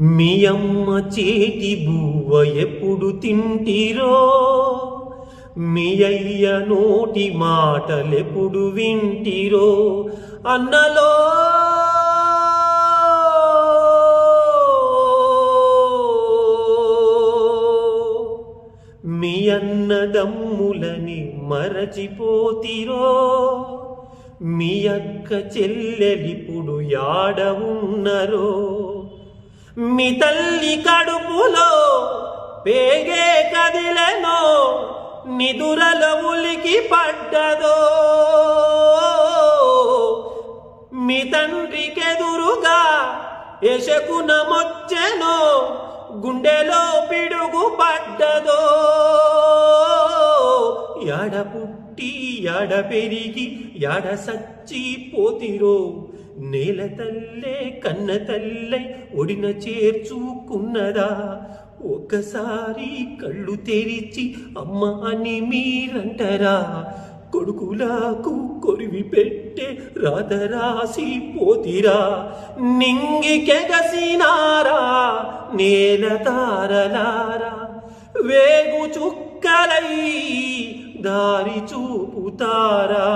మీ అమ్మ చేతి బువ్వ ఎప్పుడు తింటిరో? మీ అయ్య నోటి మాటలెప్పుడు వింటిరో? అన్నలో మీ అన్నదమ్ములని మరచిపోతిరో? మీ అక్క చెల్లెలిప్పుడు యాడ ఉన్నరో? మీ తల్లి కడుపులో పేగే కదిలెనో నిదురల ఉలికి పడ్డదో. మీ తండ్రికెదురుగా యశకున మొచ్చెనో గుండెలో పిడుగు పడ్డదో. యాడ పుట్టి యాడ పెరిగి యాడ సచ్చి పోతిరో నేల తల్లే కన్న తల్లై ఒడిన చేర్చుకున్నదా ఒక్కసారి కళ్ళు తెరిచి అమ్మ అని మీరంటరా? కొడుకులకు కొరివి పెట్టే రాత రాసి పోతిరా? నింగికెగసినారా నేల తారలారా? వేగు చుక్కలై దారి చూపుతారా?